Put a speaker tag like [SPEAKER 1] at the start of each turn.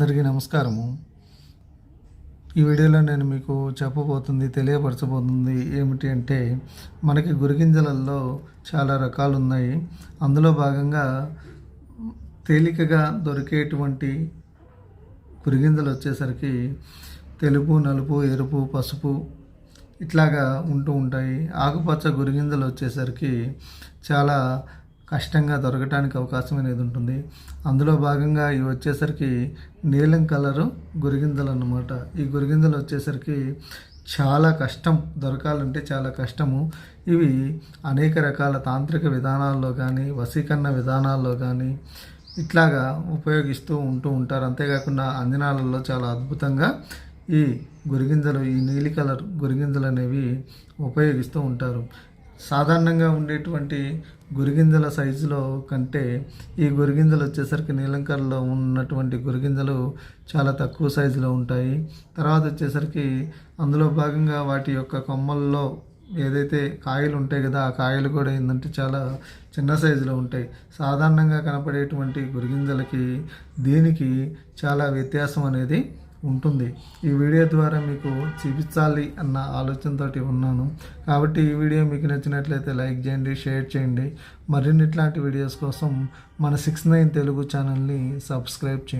[SPEAKER 1] అందరికీ నమస్కారము. ఈ వీడియోలో నేను మీకు చెప్పబోతుంది తెలియపరచబోతుంది ఏమిటి అంటే మనకి గురిగింజలలో చాలా రకాలు ఉన్నాయి అందులో భాగంగా తేలికగా దొరికేటువంటి గురిగింజలు వచ్చేసరికి తెలుపు నలుపు ఎరుపు పసుపు ఇట్లాగా ఉంటూ ఉంటాయి. ఆకుపచ్చ గురిగింజలు వచ్చేసరికి చాలా కష్టంగా దొరకటానికి అవకాశం అనేది ఉంటుంది. అందులో భాగంగా ఇవి వచ్చేసరికి నీలం కలరు గురిగింజలు అన్నమాట. ఈ గురిగింజలు వచ్చేసరికి చాలా కష్టం. దొరకాలంటే చాలా కష్టము. ఇవి అనేక రకాల తాంత్రిక విధానాల్లో కానీ వసీకరణ విధానాల్లో కానీ ఇట్లాగా ఉపయోగిస్తూ ఉంటూ ఉంటారు. అంతేకాకుండా అంజనాలలో చాలా అద్భుతంగా ఈ గురిగింజలు ఈ నీలి కలర్ గురిగింజలు అనేవి ఉపయోగిస్తూ ఉంటారు. సాధారణంగా ఉండేటువంటి గురిగింజల సైజులో కంటే ఈ గురిగింజలు వచ్చేసరికి నీలం కలర్లో ఉన్నటువంటి గురిగింజలు చాలా తక్కువ సైజులో ఉంటాయి. తర్వాత వచ్చేసరికి అందులో భాగంగా వాటి యొక్క కొమ్మల్లో ఏదైతే కాయలు ఉంటాయి కదా ఆ కాయలు కూడా ఏంటంటే చాలా చిన్న సైజులో ఉంటాయి. సాధారణంగా కనపడేటువంటి గురిగింజలకి దీనికి చాలా వ్యత్యాసం అనేది ఉంటుంది. ఈ వీడియో ద్వారా మీకు చూపించాలి అన్న ఆలోచనతోటి ఉన్నాను. కాబట్టి ఈ వీడియో మీకు నచ్చినట్లయితే లైక్ చేయండి షేర్ చేయండి. మరిన్ని ఇట్లాంటి వీడియోస్ కోసం మన సిక్స్ నైన్ తెలుగు ఛానల్ని సబ్స్క్రైబ్ చేయండి.